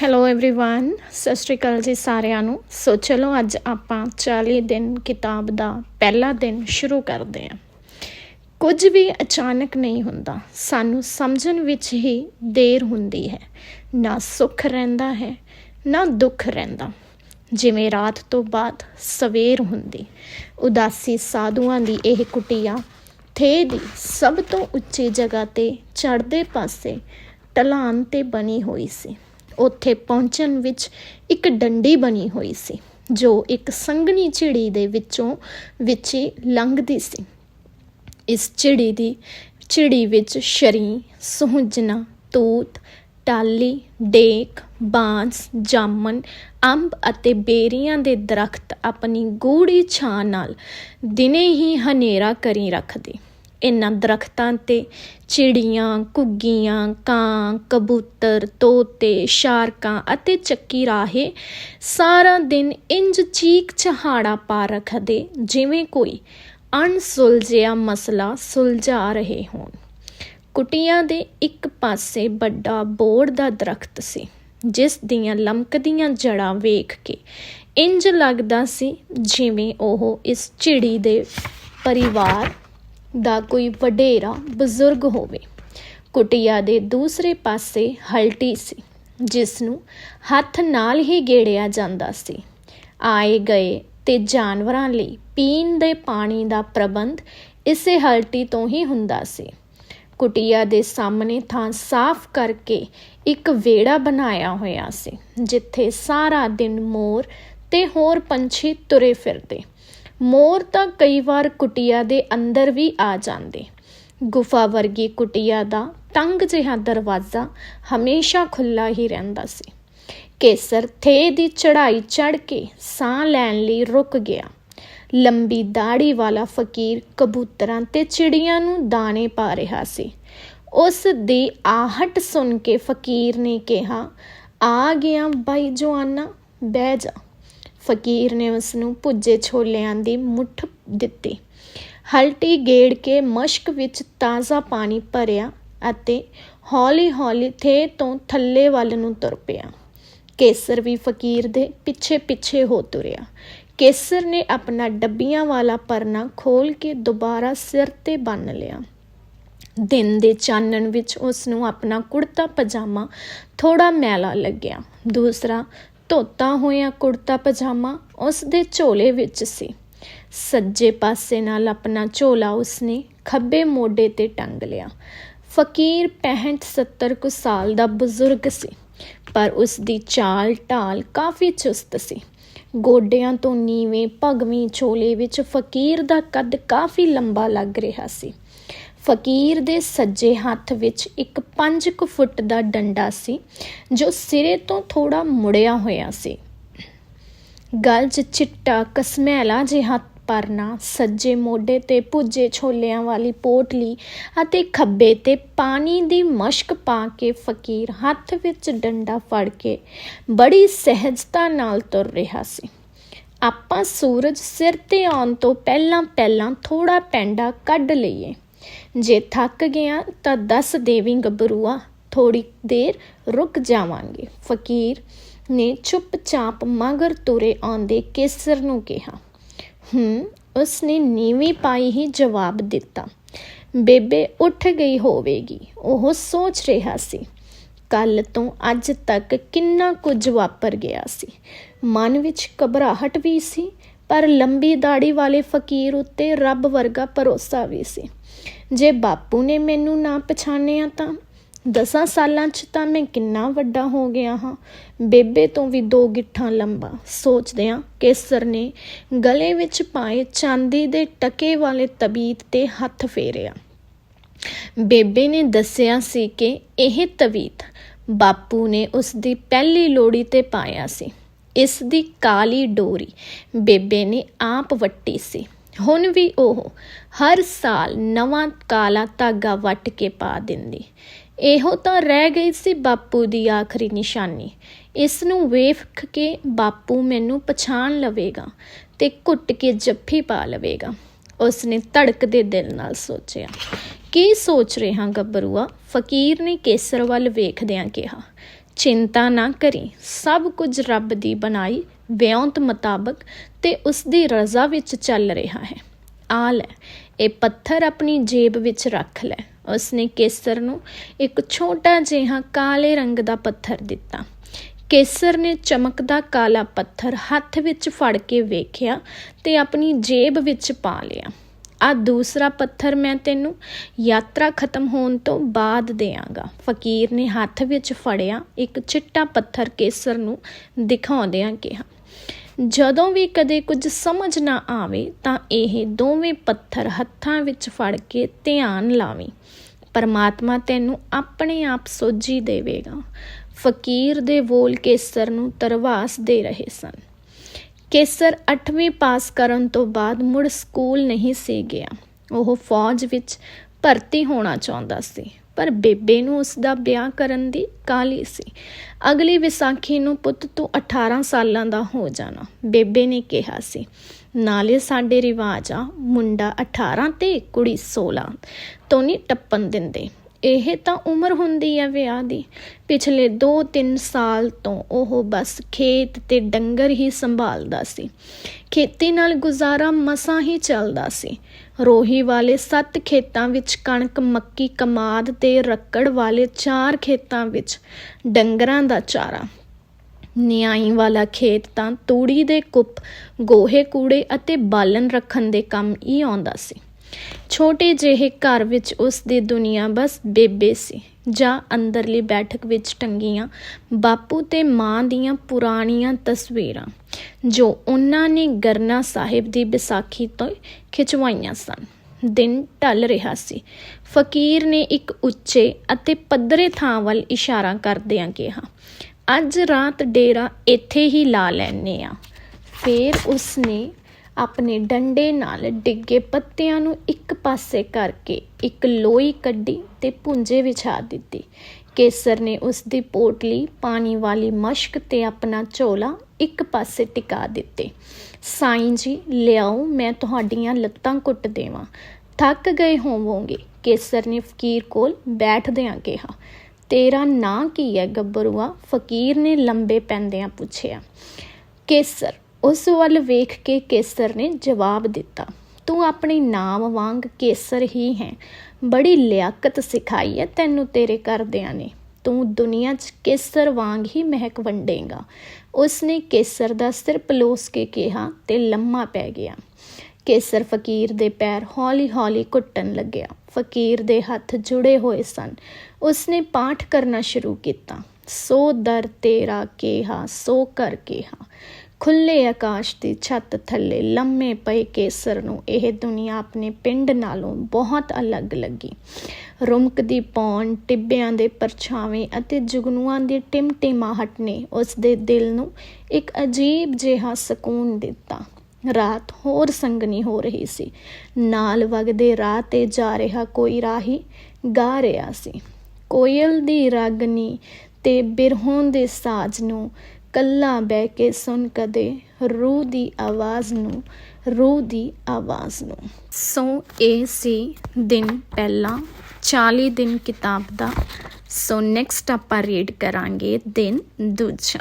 Hello everyone ਸਤਿ ਸ਼੍ਰੀ ਅਕਾਲ ਜੀ ਸਾਰਿਆਂ ਨੂੰ ਸੋ ਚਲੋ ਅੱਜ ਆਪਾਂ 40 ਦਿਨ ਕਿਤਾਬ ਦਾ ਪਹਿਲਾ ਦਿਨ ਸ਼ੁਰੂ ਕਰਦੇ ਹਾਂ ਕੁਝ ਵੀ ਅਚਾਨਕ ਨਹੀਂ ਹੁੰਦਾ ਸਾਨੂੰ ਸਮਝਣ ਵਿੱਚ ਹੀ ਦੇਰ ਹੁੰਦੀ ਹੈ ਨਾ ਸੁੱਖ ਰਹਿੰਦਾ ਹੈ ਨਾ ਦੁੱਖ ਰਹਿੰਦਾ ਜਿਵੇਂ ਰਾਤ ਤੋਂ ਬਾਅਦ ਸਵੇਰ ਹੁੰਦੀ ਉਦਾਸੀ ਸਾਧੂਆਂ ਦੀ ਇਹ ਕੁਟੀਆ ਥੇ ਦੀ ਸਭ ਤੋਂ ਉੱਚੀ ਜਗ੍ਹਾ ਤੇ ਚੜ੍ਹਦੇ ਪਾਸੇ ਢਲਾਨ ਤੇ ਬਣੀ ਹੋਈ ਸੀ ਉੱਥੇ ਪਹੁੰਚਣ ਵਿੱਚ ਇੱਕ ਡੰਡੀ ਬਣੀ ਹੋਈ ਸੀ, ਜੋ ਇੱਕ ਸੰਘਣੀ ਝਿੜੀ ਦੇ ਵਿੱਚੋਂ ਵਿੱਚ ਲੰਘਦੀ ਸੀ। ਇਸ ਝਿੜੀ ਦੀ, ਝਿੜੀ ਵਿੱਚ ਸ਼ਰੀ, ਸੁਹਜਣਾ, ਤੂਤ, ਟਾਲੀ, ਡੇਕ, ਬਾਂਸ ਜਾਮਨ ਅੰਬ ਅਤੇ ਬੇਰੀਆਂ ਦੇ ਦਰਖਤ ਆਪਣੀ ਗੂੜੀ ਛਾਂ ਨਾਲ ਦਿਨੇ ਹੀ ਹਨੇਰਾ ਕਰੀ ਰੱਖਦੇ। ਇਹਨਾਂ ਦਰਖਤਾਂ ਤੇ ਚਿੜੀਆਂ, ਘੁੱਗੀਆਂ, ਕਾਂ, ਕਬੂਤਰ, ਤੋਤੇ, ਸ਼ਾਰਕਾਂ ਅਤੇ ਚੱਕੀ ਰਾਹੇ ਸਾਰਾ ਦਿਨ ਇੰਜ ਚੀਕ ਚਹਾੜਾ ਪਾ ਰੱਖਦੇ ਜਿਵੇਂ ਕੋਈ ਅਣਸੁਲਝਿਆ ਮਸਲਾ ਸੁਲਝਾ ਰਹੇ ਹੋਣ। ਕੁਟੀਆਂ ਦੇ ਇੱਕ ਪਾਸੇ ਵੱਡਾ ਬੋੜ ਦਾ ਦਰਖਤ ਸੀ, ਜਿਸ ਦੀਆਂ ਲਮਕਦੀਆਂ ਜੜਾਂ ਵੇਖ ਕੇ ਇੰਜ ਲੱਗਦਾ ਸੀ ਜਿਵੇਂ ਉਹ ਇਸ ਚਿੜੀ ਦੇ ਪਰਿਵਾਰ ਦਾ ਕੋਈ ਵਡੇਰਾ ਬਜ਼ੁਰਗ ਹੋਵੇ। ਕੁਟਿਆ ਦੇ ਦੂਸਰੇ ਪਾਸੇ ਹਲਟੀ ਸੀ, ਜਿਸ ਨੂੰ ਹੱਥ ਨਾਲ ਹੀ ਗੇੜਿਆ ਜਾਂਦਾ ਸੀ। ਆਏ ਗਏ ਤੇ ਜਾਨਵਰਾਂ ਲਈ ਪੀਣ ਦੇ ਪਾਣੀ ਦਾ ਪ੍ਰਬੰਧ ਇਸੇ ਹਲਟੀ ਤੋਂ ਹੀ ਹੁੰਦਾ ਸੀ। ਕੁਟਿਆ ਦੇ ਸਾਹਮਣੇ ਥਾਂ ਸਾਫ਼ ਕਰਕੇ ਇੱਕ ਵੇੜਾ ਬਣਾਇਆ ਹੋਇਆ ਸੀ, ਜਿੱਥੇ ਸਾਰਾ ਦਿਨ ਮੋਰ ਤੇ ਹੋਰ ਪੰਛੀ ਤੁਰੇ ਫਿਰਦੇ। ਮੋਰ ਤਾਂ ਕਈ ਵਾਰ ਕੁਟਿਆ ਦੇ ਅੰਦਰ ਵੀ ਆ ਜਾਂਦੇ। ਗੁਫਾ ਵਰਗੀ ਕੁਟਿਆ ਦਾ ਤੰਗ ਜਿਹਾ ਦਰਵਾਜ਼ਾ ਹਮੇਸ਼ਾ ਖੁੱਲਾ ਹੀ ਰਹਿੰਦਾ ਸੀ। ਕੇਸਰ ਥੇ ਦੀ ਚੜ੍ਹਾਈ ਚੜ ਕੇ ਸਾਹ ਲੈਣ ਲਈ ਰੁਕ ਗਿਆ। ਲੰਬੀ ਦਾੜੀ ਵਾਲਾ ਫਕੀਰ ਕਬੂਤਰਾਂ ਤੇ ਚਿੜੀਆਂ ਨੂੰ ਦਾਣੇ ਪਾ ਰਿਹਾ ਸੀ। ਉਸ ਦੀ ਆਹਟ ਸੁਣ ਕੇ ਫਕੀਰ ਨੇ ਕਿਹਾ, ਆ ਗਿਆ ਬਾਈ ਜਵਾਨਾ, ਬਹਿ ਜਾ। ਫਕੀਰ ਨੇ ਉਸ ਨੂੰ ਭੁੱਜੇ ਛੋਲਿਆਂ ਦੀ ਮੁੱਠ ਦਿੱਤੀ। ਹਲਟੀ ਗੇੜ ਕੇ ਮਸ਼ਕ ਵਿੱਚ ਤਾਜ਼ਾ ਪਾਣੀ ਭਰਿਆ ਅਤੇ ਹੌਲੀ-ਹੌਲੀ ਥੇ ਤੋਂ ਥੱਲੇ ਵੱਲ ਨੂੰ ਤੁਰ ਪਿਆ। ਕੇਸਰ ਵੀ ਫਕੀਰ ਦੇ ਪਿੱਛੇ-ਪਿੱਛੇ ਹੋ ਤੁਰਿਆ। ਕੇਸਰ ਨੇ ਆਪਣਾ ਡੱਬੀਆਂ ਵਾਲਾ ਪਰਨਾ ਖੋਲ ਕੇ ਦੁਬਾਰਾ ਸਿਰ ਤੇ ਬੰਨ ਲਿਆ। ਦਿਨ ਦੇ ਚਾਨਣ ਵਿੱਚ ਉਸ ਨੂੰ ਆਪਣਾ ਕੁੜਤਾ ਪਜਾਮਾ ਥੋੜਾ ਮੈਲਾ ਲੱਗਿਆ। ਦੂਸਰਾ ਧੋਤਾ ਹੋਇਆ ਕੁੜਤਾ ਪਜਾਮਾ ਉਸ ਦੇ ਝੋਲੇ ਵਿੱਚ ਸੀ। ਸੱਜੇ ਪਾਸੇ ਨਾਲ ਆਪਣਾ ਝੋਲਾ ਉਸਨੇ ਖੱਬੇ ਮੋਢੇ ਤੇ ਟੰਗ ਲਿਆ। ਫਕੀਰ 65 70 ਕੁ ਸਾਲ ਦਾ ਬਜ਼ੁਰਗ ਸੀ, ਪਰ ਉਸ ਦੀ ਚਾਲ ਢਾਲ ਕਾਫੀ ਚੁਸਤ ਸੀ। ਗੋਡਿਆਂ ਤੋਂ ਨੀਵੇਂ, ਭਗਵੀਂ ਝੋਲੇ ਵਿੱਚ ਫਕੀਰ ਦਾ ਕੱਦ ਕਾਫੀ ਲੰਬਾ ਲੱਗ ਰਿਹਾ ਸੀ। ਫਕੀਰ ਦੇ ਸੱਜੇ ਹੱਥ ਵਿੱਚ ਇੱਕ 5 ਕੁ ਫੁੱਟ ਦਾ ਡੰਡਾ ਸੀ, ਜੋ ਸਿਰੇ ਤੋਂ ਥੋੜਾ ਮੁੜਿਆ ਹੋਇਆ ਸੀ। ਗਲ 'ਚ ਚਿੱਟਾ ਕਸਮੈਲਾ ਜਿਹਾ ਪਰਨਾ, ਸੱਜੇ ਮੋਢੇ ਤੇ ਪੁੱਜੇ ਛੋਲਿਆਂ ਵਾਲੀ ਪੋਟਲੀ ਅਤੇ ਖੱਬੇ ਤੇ ਪਾਣੀ ਦੀ ਮਸ਼ਕ ਪਾ ਕੇ ਫਕੀਰ ਹੱਥ ਵਿੱਚ ਡੰਡਾ ਫੜ ਕੇ ਬੜੀ ਸਹਿਜਤਾ ਨਾਲ ਤੁਰ ਰਿਹਾ ਸੀ। ਆਪਾਂ ਸੂਰਜ ਸਿਰ ਤੇ ਆਉਣ ਤੋਂ ਪਹਿਲਾਂ ਪਹਿਲਾਂ ਥੋੜਾ ਪੈਂਡਾ ਕੱਢ ਲਈਏ। ਜੇ ਥੱਕ ਗਿਆ ਤਾਂ ਦੱਸ ਦੇਵੀਂ ਗੱਭਰੂਆ ਥੋੜੀ ਦੇਰ ਰੁਕ ਜਾਵਾਂਗੇ। ਫਕੀਰ ਨੇ ਚੁੱਪਚਾਪ ਮਗਰ ਤੁਰੇ ਆਉਂਦੇ ਕੇਸਰ ਨੂੰ ਕਿਹਾ, ਹੂੰ, ਉਸਨੇ ਨੀਵੀਂ ਪਾਈ ਹੀ ਜਵਾਬ ਦਿੱਤਾ। ਬੇਬੇ ਉੱਠ ਗਈ ਹੋਵੇਗੀ। ਉਹ ਸੋਚ ਰਿਹਾ ਸੀ ਕੱਲ ਤੋਂ ਅੱਜ ਤੱਕ ਕਿੰਨਾ ਕੁਝ ਵਾਪਰ ਗਿਆ ਸੀ। ਮਨ ਵਿੱਚ ਘਬਰਾਹਟ ਵੀ ਸੀ ਪਰ ਲੰਬੀ ਦਾੜੀ ਵਾਲੇ ਫਕੀਰ ਉੱਤੇ ਰੱਬ ਵਰਗਾ ਭਰੋਸਾ ਵੀ ਸੀ। ਜੇ ਬਾਪੂ ਨੇ ਮੈਨੂੰ ਨਾ ਪਛਾਣਿਆ ਤਾਂ ਦਸਾਂ ਸਾਲਾਂ 'ਚ ਤਾਂ ਮੈਂ ਕਿੰਨਾ ਵੱਡਾ ਹੋ ਗਿਆ ਹਾਂ। ਬੇਬੇ ਤੋਂ ਵੀ ਦੋ ਗਿੱਠਾਂ ਲੰਬਾ। ਸੋਚਦਿਆਂ ਕੇਸਰ ਨੇ ਗਲੇ ਵਿੱਚ ਪਾਏ ਚਾਂਦੀ ਦੇ ਟਕੇ ਵਾਲੇ ਤਬੀਤ ਤੇ ਹੱਥ ਫੇਰਿਆ। ਬੇਬੇ ਨੇ ਦੱਸਿਆ ਸੀ ਕਿ ਇਹ ਤਵੀਤ ਬਾਪੂ ਨੇ ਉਸ ਦੀ ਪਹਿਲੀ ਲੋੜੀ ਤੇ ਪਾਇਆ ਸੀ। ਇਸ ਦੀ ਕਾਲੀ ਡੋਰੀ ਬੇਬੇ ਨੇ ਆਪ ਵੱਟੀ ਸੀ। ਹੁਣ ਵੀ ਉਹ ਹਰ ਸਾਲ ਨਵਾਂ ਕਾਲਾ ਧਾਗਾ ਵੱਟ ਕੇ ਪਾ ਦਿੰਦੀ। ਇਹੋ ਤਾਂ ਰਹਿ ਗਈ ਸੀ ਬਾਪੂ ਦੀ ਆਖਰੀ ਨਿਸ਼ਾਨੀ। ਇਸ ਨੂੰ ਵੇਖ ਕੇ ਬਾਪੂ ਮੈਨੂੰ ਪਛਾਣ ਲਵੇਗਾ ਤੇ ਘੁੱਟ ਕੇ ਜੱਫੀ ਪਾ ਲਵੇਗਾ। ਉਸ ਨੇ ਧੜਕਦੇ ਦਿਲ ਨਾਲ ਸੋਚਿਆ, ਕੀ ਸੋਚ ਰਿਹਾ ਗੱਭਰੂਆ? ਫਕੀਰ ਨੇ ਕੇਸਰ ਵੱਲ ਵੇਖਦਿਆਂ ਕਿਹਾ ਚਿੰਤਾ ਨਾ ਕਰੀ। ਸਭ ਕੁਝ ਰੱਬ ਦੀ ਬਣਾਈ, ਵਿਉਂਤ ਮੁਤਾਬਕ ਤੇ ਉਸ ਦੀ ਰਜ਼ਾ ਵਿੱਚ ਚੱਲ ਰਿਹਾ ਹੈ। ਆ ਲੈ, ਇਹ ਪੱਥਰ ਆਪਣੀ ਜੇਬ ਵਿੱਚ ਰੱਖ ਲੈ। ਉਸਨੇ ਕੇਸਰ ਨੂੰ ਇੱਕ ਛੋਟਾ ਜਿਹਾ ਕਾਲੇ ਰੰਗ ਦਾ ਪੱਥਰ ਦਿੱਤਾ। ਕੇਸਰ ਨੇ ਚਮਕਦਾ ਕਾਲਾ ਪੱਥਰ ਹੱਥ ਵਿੱਚ ਫੜ ਕੇ ਵੇਖਿਆ ਤੇ ਆਪਣੀ ਜੇਬ ਵਿੱਚ ਪਾ ਲਿਆ। ਆ ਦੂਸਰਾ ਪੱਥਰ ਮੈਂ ਤੈਨੂੰ ਯਾਤਰਾ ਖਤਮ ਹੋਣ ਤੋਂ ਬਾਅਦ ਦੇਵਾਂਗਾ। ਫਕੀਰ ਨੇ ਹੱਥ ਵਿੱਚ ਫੜਿਆ, ਇੱਕ ਚਿੱਟਾ ਪੱਥਰ ਕੇਸਰ ਨੂੰ ਦਿਖਾਉਂਦਿਆਂ ਕਿਹਾ, ਜਦੋਂ ਵੀ ਕਦੇ ਕੁਝ ਸਮਝ ਨਾ ਆਵੇ, ਤਾਂ ਇਹ ਦੋਵੇਂ ਪੱਥਰ ਹੱਥਾਂ ਵਿੱਚ ਫੜ ਕੇ ਧਿਆਨ ਲਾਵੀਂ। ਪਰਮਾਤਮਾ ਤੈਨੂੰ ਆਪਣੇ ਆਪ ਸੋਝੀ ਦੇਵੇਗਾ। ਫਕੀਰ ਦੇ ਬੋਲ ਕੇਸਰ ਨੂੰ ਤਰਵਾਸ ਦੇ ਰਹੇ ਸਨ। ਕੇਸਰ 8ਵੀਂ ਪਾਸ ਕਰਨ ਤੋਂ ਬਾਅਦ ਮੁੜ ਸਕੂਲ ਨਹੀਂ ਸੀ ਗਿਆ। ਉਹ ਫੌਜ ਵਿੱਚ ਭਰਤੀ ਹੋਣਾ ਚਾਹੁੰਦਾ ਸੀ, ਪਰ ਬੇਬੇ ਨੂੰ ਉਸ ਦਾ ਵਿਆਹ ਕਰਨ ਦੀ ਕਾਲੀ ਸੀ। ਅਗਲੀ ਵਿਸਾਖੀ ਨੂੰ ਪੁੱਤ ਤੂੰ 18 ਸਾਲਾਂ ਦਾ ਹੋ ਜਾਣਾ, ਬੇਬੇ ਨੇ ਕਿਹਾ ਸੀ। ਨਾਲੇ ਸਾਡੇ ਰਿਵਾਜ ਆ, ਮੁੰਡਾ 18 ਤੇ ਕੁੜੀ 16 ਤੋਂ ਨਹੀਂ ਟੱਪਣ ਦਿੰਦੇ। ਇਹ ਤਾਂ ਉਮਰ ਹੁੰਦੀ ਹੈ ਵਿਆਹ ਦੀ। ਪਿਛਲੇ 2-3 ਸਾਲ ਤੋਂ ਉਹ ਬਸ ਖੇਤ ਤੇ ਡੰਗਰ ਹੀ ਸੰਭਾਲਦਾ ਸੀ। ਖੇਤੀ ਨਾਲ ਗੁਜ਼ਾਰਾ ਮਸਾਂ ਹੀ ਚੱਲਦਾ ਸੀ। ਰੋਹੀ ਵਾਲੇ 7 ਖੇਤਾਂ ਵਿੱਚ ਕਣਕ ਮੱਕੀ ਕਮਾਦ ਤੇ ਰੱਕੜ ਵਾਲੇ 4 ਖੇਤਾਂ ਵਿੱਚ ਡੰਗਰਾਂ ਦਾ ਚਾਰਾ। ਨਿਆਈ ਵਾਲਾ ਖੇਤ ਤਾਂ ਤੂੜੀ ਦੇ ਕੁੱਪ, ਗੋਹੇ ਕੂੜੇ ਅਤੇ ਬਾਲਣ ਰੱਖਣ ਦੇ ਕੰਮ ਹੀ ਆਉਂਦਾ ਸੀ। ਛੋਟੇ ਜਿਹੇ ਘਰ ਵਿੱਚ ਉਸ ਦੀ ਦੁਨੀਆ ਬਸ ਬੇਬੇ ਸੀ, ਜਾਂ ਅੰਦਰਲੀ ਬੈਠਕ ਵਿੱਚ ਟੰਗੀਆਂ ਬਾਪੂ ਤੇ ਮਾਂ ਦੀਆਂ ਪੁਰਾਣੀਆਂ ਤਸਵੀਰਾਂ, ਜੋ ਉਹਨਾਂ ਨੇ ਗਰਨਾ ਸਾਹਿਬ ਦੀ ਵਿਸਾਖੀ ਤੋਂ ਖਿਚਵਾਈਆਂ ਸਨ। ਦਿਨ ਢਲ ਰਿਹਾ ਸੀ। ਫਕੀਰ ਨੇ ਇੱਕ ਉੱਚੇ ਅਤੇ ਪੱਧਰੇ ਥਾਂ ਵੱਲ ਇਸ਼ਾਰਾ ਕਰਦਿਆਂ ਕਿਹਾ, ਅੱਜ ਰਾਤ ਡੇਰਾ ਇੱਥੇ ਹੀ ਲਾ ਲੈਨੇ ਆ ਫੇਰ ਉਸਨੇ ਆਪਣੇ ਡੰਡੇ ਨਾਲ ਡਿੱਗੇ ਪੱਤਿਆਂ ਨੂੰ ਇੱਕ ਪਾਸੇ ਕਰਕੇ ਇੱਕ ਲੋਈ ਕੱਢੀ ਤੇ ਪੁੰਜੇ ਵਿਛਾ ਦਿੱਤੀ। ਕੇਸਰ ਨੇ ਉਸ ਦੀ ਪੋਟਲੀ ਪਾਣੀ ਵਾਲੀ ਮਸ਼ਕ ਤੇ ਆਪਣਾ ਝੋਲਾ ਇੱਕ ਪਾਸੇ ਟਿਕਾ ਦਿੱਤੇ। ਸਾਈਂ ਜੀ, ਲਿਆਓ, ਮੈਂ ਤੁਹਾਡੀਆਂ ਲੱਤਾਂ ਕੁੱਟ ਦੇਵਾਂ। ਥੱਕ ਗਏ ਹੋਵੋਗੇ, ਕੇਸਰ ਨੇ ਫਕੀਰ ਕੋਲ ਬੈਠਦਿਆਂ ਕਿਹਾ। ਤੇਰਾ ਨਾਂ ਕੀ ਹੈ, ਗੱਭਰੂਆ? ਫਕੀਰ ਨੇ ਲੰਬੇ ਪੈਂਦਿਆਂ ਪੁੱਛਿਆ। ਕੇਸਰ ਉਸ ਵੱਲ ਵੇਖ ਕੇ ਕੇਸਰ ਨੇ ਜਵਾਬ ਦਿੱਤਾ, ਤੂੰ ਆਪਣੇ ਨਾਮ ਵਾਂਗ ਕੇਸਰ ਹੀ ਹੈ। ਬੜੀ ਲਿਆਕਤ ਸਿਖਾਈ ਹੈ ਤੈਨੂੰ ਤੇਰੇ ਘਰਦਿਆਂ ਨੇ। ਤੂੰ ਦੁਨੀਆ 'ਚ ਕੇਸਰ ਵਾਂਗ ਹੀ ਮਹਿਕ ਵੰਡੇਗਾ। ਉਸਨੇ ਕੇਸਰ ਦਾ ਸਿਰ ਪਲੋਸ ਕੇ ਕਿਹਾ ਤੇ ਲੰਮਾ ਪੈ ਗਿਆ। ਕੇਸਰ ਫਕੀਰ ਦੇ ਪੈਰ ਹੌਲੀ-ਹੌਲੀ ਘੁੱਟਣ ਲੱਗਿਆ। ਫਕੀਰ ਦੇ ਹੱਥ ਜੁੜੇ ਹੋਏ ਸਨ। ਉਸਨੇ ਪਾਠ ਕਰਨਾ ਸ਼ੁਰੂ ਕੀਤਾ। ਸੋ ਦਰ ਤੇਰਾ ਕਿਹਾ, ਸੋ ਕਰ ਕਿਹਾ। ਖੁੱਲੇ ਆਕਾਸ਼ ਦੀ ਛੱਤ ਥੱਲੇ ਲੰਮੇ ਪਏ ਕੇਸਰ ਨੂੰ ਇਹ ਦੁਨੀਆ ਆਪਣੇ ਪਿੰਡ ਨਾਲੋਂ ਬਹੁਤ ਅਲੱਗ ਲੱਗੀ। ਰੁਮਕਦੀ ਪੌਣ, ਟਿੱਬਿਆਂ ਦੇ ਪਰਛਾਵੇਂ ਅਤੇ ਜੁਗਨੂਆਂ ਦੀ ਟਿਮਟਿਮਾਹਟ ਨੇ ਉਸ ਦੇ ਦਿਲ ਨੂੰ ਇੱਕ ਅਜੀਬ ਜਿਹਾ ਸਕੂਨ ਦਿੱਤਾ। ਰਾਤ ਹੋਰ ਸੰਗਣੀ ਹੋ ਰਹੀ ਸੀ। ਨਾਲ ਵਗਦੇ ਰਾਹ ਤੇ ਜਾ ਰਿਹਾ ਕੋਈ ਰਾਹੀ ਗਾ ਰਿਹਾ ਸੀ। ਕੋਇਲ ਦੀ ਰਾਗਨੀ ਤੇ ਬਿਰਹੋਂ ਦੇ ਸਾਜ਼ ਨੂੰ ਕੱਲਾ ਬਹਿ ਕੇ ਸੁਣ ਕਦੇ ਰੂਹ ਦੀ ਆਵਾਜ਼ ਨੂੰ, ਰੂਹ ਦੀ ਆਵਾਜ਼ ਨੂੰ। ਸੋ ਇਹ ਸੀ ਦਿਨ ਪਹਿਲਾ 40 ਦਿਨ ਕਿਤਾਬ ਦਾ। ਸੋ ਨੈਕਸਟ ਆਪਾਂ ਰੀਡ ਕਰਾਂਗੇ ਦਿਨ ਦੂਜਾ।